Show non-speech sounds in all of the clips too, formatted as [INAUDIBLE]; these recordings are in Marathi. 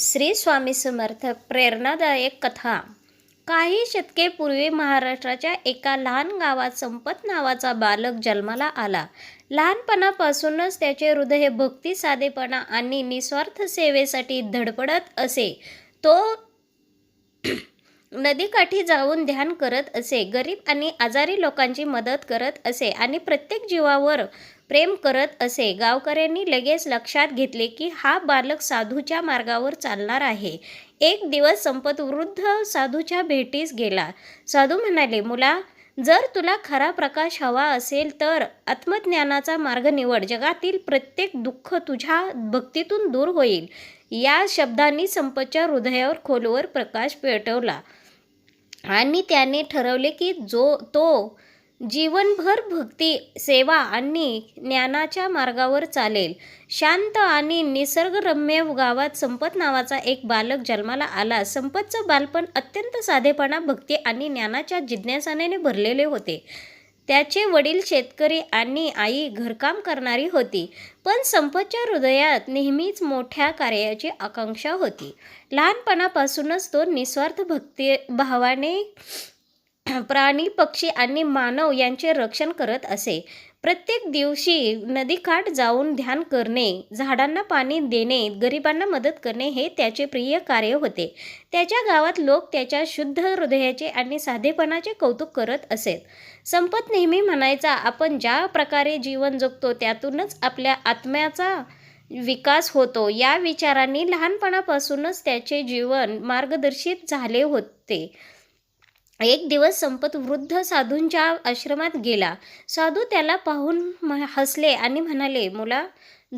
श्री स्वामी समर्थ प्रेरणादायक कथा. काही शतके पूर्वी महाराष्ट्राच्या एका लहान गावात संपत नावाचा बालक जन्माला आला. लहानपणापासूनच त्याचे हृदय भक्ती साधेपणा आणि निस्वार्थ सेवेसाठी धडपडत असे. तो [CLEARS THROAT] नदीकाठी जाऊन ध्यान करत असे. गरीब आणि आजारी लोकांची मदत करत असे आणि प्रत्येक जीवावर प्रेम करत असे गावकऱ्यांनी लगेच लक्षात घेतले की हा बालक साधूच्या मार्गावर चालणार आहे. एक दिवस संपत वृद्ध साधूच्या भेटीस गेला. साधू म्हणाले मुला जर तुला खरा प्रकाश हवा असेल तर आत्मज्ञानाचा मार्ग निवड. जगातील प्रत्येक दुःख तुझ्या भक्तीतून दूर होईल. या शब्दांनी संपतच्या हृदयावर खोलवर प्रकाश पेटवला. आणि त्याने ठरवले की जो तो जीवनभर भक्ती सेवा आणि ज्ञानाच्या मार्गावर चालेल. शांत आणि निसर्गरम्य गावात संपत नावाचा एक बालक जन्माला आला. संपतचं बालपण अत्यंत साधेपणा भक्ती आणि ज्ञानाच्या जिज्ञासाने भरलेले होते. त्याचे वडील शेतकरी आणि आई घरकाम करणारी होती पण संपतच्या हृदयात नेहमीच मोठ्या कार्याची आकांक्षा होती. लहानपणापासूनच तो निस्वार्थ भक्ती भावाने [CLEARS THROAT] प्राणी पक्षी आणि मानव यांचे रक्षण करत असे. प्रत्येक दिवशी नदीकाठ जाऊन ध्यान करणे झाडांना पाणी देणे गरिबांना मदत करणे हे त्याचे प्रिय कार्य होते. त्याच्या गावात लोक त्याच्या शुद्ध हृदयाचे आणि साधेपणाचे कौतुक करत असेत. संपत नेहमी म्हणायचा आपण ज्या प्रकारे जीवन जगतो त्यातूनच आपल्या आत्म्याचा विकास होतो. या विचारांनी लहानपणापासूनच त्याचे जीवन मार्गदर्शित झाले होते. एक दिवस संपत वृद्ध साधूंच्या आश्रमात गेला. साधू त्याला पाहून हसले आणि म्हणाले मुला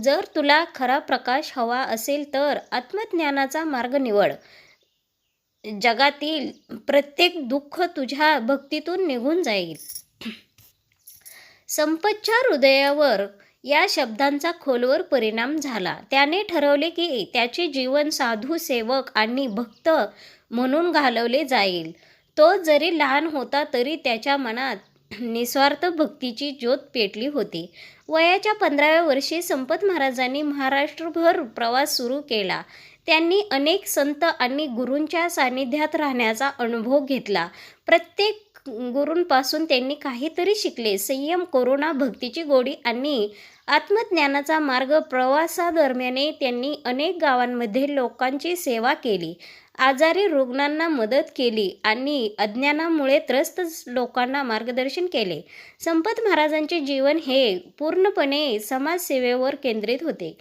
जर तुला खरा प्रकाश हवा असेल तर आत्मज्ञानाचा मार्ग निवड. जगातील प्रत्येक दुःख तुझ्या भक्तीतून निघून जाईल. संपतच्या हृदयावर या शब्दांचा खोलवर परिणाम झाला. त्याने ठरवले की त्याचे जीवन साधू सेवक आणि भक्त म्हणून घालवले जाईल. तो जरी लहान होता तरी त्याच्या मनात निस्वार्थ भक्तीची ज्योत पेटली होती. वयाच्या पंधराव्या वर्षी संपत महाराजांनी महाराष्ट्रभर प्रवास सुरू केला. त्यांनी अनेक संत आणि गुरूंच्या सानिध्यात राहण्याचा अनुभव घेतला. प्रत्येक गुरूंपासून त्यांनी काहीतरी शिकले. संयम करुणा भक्तीची गोडी आणि आत्मज्ञानाचा मार्ग प्रवासादरम्याने त्यांनी अनेक गावांमध्ये लोकांची सेवा केली. आजारी रुग्णांना मदत केली आणि अज्ञानामुळे त्रस्त लोकांना मार्गदर्शन केले. संपत महाराजांचे जीवन हे पूर्णपणे समाजसेवेवर केंद्रित होते.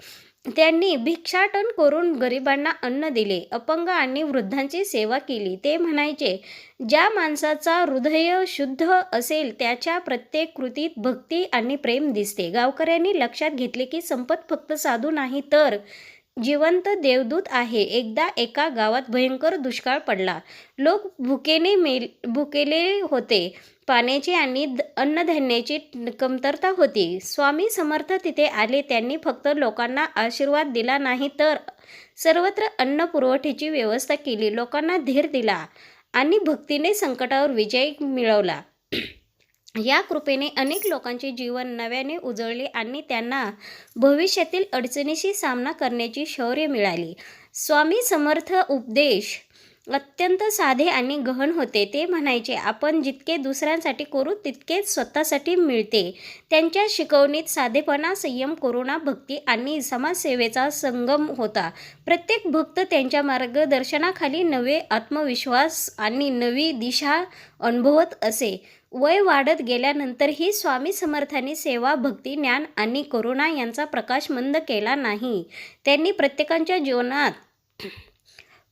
त्यांनी भिक्षाटन करून गरिबांना अन्न दिले. अपंग आणि वृद्धांची सेवा केली. ते म्हणायचे ज्या माणसाचा हृदय शुद्ध असेल त्याच्या प्रत्येक कृतीत भक्ती आणि प्रेम दिसते. गावकऱ्यांनी लक्षात घेतले की संपत फक्त साधू नाही तर जिवंत देवदूत आहे. एकदा एका गावात भयंकर दुष्काळ पडला. लोक भुकेने मेल भुकेले होते. पाण्याची आणि द- अन्नधान्याची कमतरता होती. स्वामी समर्थ तिथे आले. त्यांनी फक्त लोकांना आशीर्वाद दिला नाही तर सर्वत्र अन्न पुरवठ्याची व्यवस्था केली. लोकांना धीर दिला आणि भक्तीने संकटावर विजय मिळवला. या कृपेने अनेक लोकांचे जीवन नव्याने उजळले आणि त्यांना भविष्यातील अडचणीशी सामना करण्याची शौर्य मिळाली. स्वामी समर्थ उपदेश अत्यंत साधे आणि गहन होते. ते म्हणायचे आपण जितके दुसऱ्यांसाठी करू तितकेच स्वतःसाठी मिळते. त्यांच्या शिकवणीत साधेपणा संयम करुणा भक्ती आणि समाजसेवेचा संगम होता. प्रत्येक भक्त त्यांच्या मार्गदर्शनाखाली नवे आत्मविश्वास आणि नवी दिशा अनुभवत असे. वय वाढत गेल्यानंतरही स्वामी समर्थांनी सेवा भक्ती ज्ञान आणि करुणा यांचा प्रकाश मंद केला नाही. त्यांनी प्रत्येकाच्या जीवनात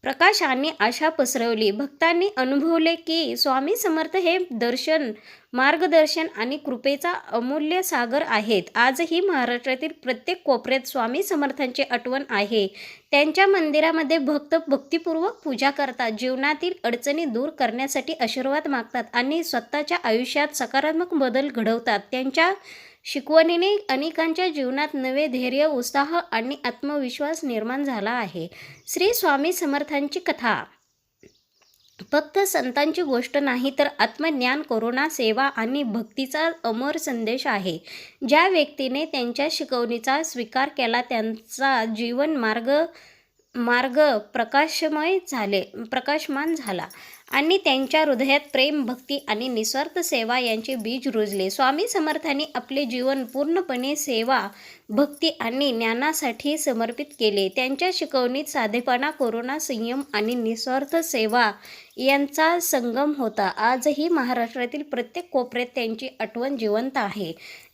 प्रकाशाने आशा पसरवली. भक्तांनी अनुभवले की स्वामी समर्थ हे दर्शन मार्गदर्शन आणि कृपेचा अमूल्य सागर आहेत. आजही महाराष्ट्रातील प्रत्येक कोपऱ्यात स्वामी समर्थांची आठवण आहे. त्यांच्या मंदिरामध्ये भक्त भक्तिपूर्वक पूजा करतात. जीवनातील अडचणी दूर करण्यासाठी आशीर्वाद मागतात आणि स्वतःच्या आयुष्यात सकारात्मक बदल घडवतात. त्यांच्या शिकवणीने अनेकांच्या जीवनात नवे धैर्य उत्साह आणि आत्मविश्वास निर्माण झाला आहे. श्री स्वामी समर्थांची कथा. फक्त संतांची गोष्ट नाही तर आत्मज्ञान करुणा सेवा आणि भक्तीचा अमर संदेश आहे. ज्या व्यक्तीने त्यांच्या शिकवणीचा स्वीकार केला त्यांचा जीवन मार्ग मार्ग प्रकाशमय झाले प्रकाशमान झाला. आणि त्यांच्या हृदयात प्रेम भक्ती आणि निस्वार्थ सेवा यांचे बीज रुजले. स्वामी समर्थांनी आपले जीवन पूर्णपणे सेवा भक्ती आणि ज्ञानासाठी समर्पित केले. त्यांच्या शिकवणीत साधेपणा कोरोना संयम आणि निस्वार्थ सेवा यांचा संगम होता. आजही महाराष्ट्रातील प्रत्येक कोपऱ्यात त्यांची आठवण जिवंत आहे.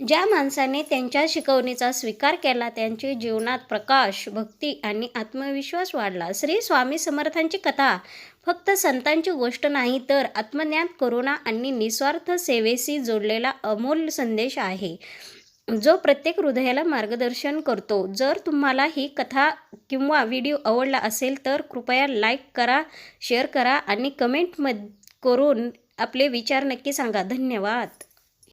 ज्या माणसाने त्यांच्या शिकवणीचा स्वीकार केला त्यांचे जीवनात प्रकाश भक्ती आणि आत्मविश्वास वाढला. श्री स्वामी समर्थांची कथा फक्त संतांची गोष्ट नाही तर आत्मज्ञान करुणा आणि निस्वार्थ सेवेशी जोडलेला अमूल्य संदेश आहे. जो प्रत्येक हृदयाला मार्गदर्शन करतो. जर तुम्हाला ही कथा किंवा व्हिडिओ आवडला असेल तर कृपया लाईक करा शेअर करा आणि कमेंट करून आपले विचार नक्की सांगा. धन्यवाद.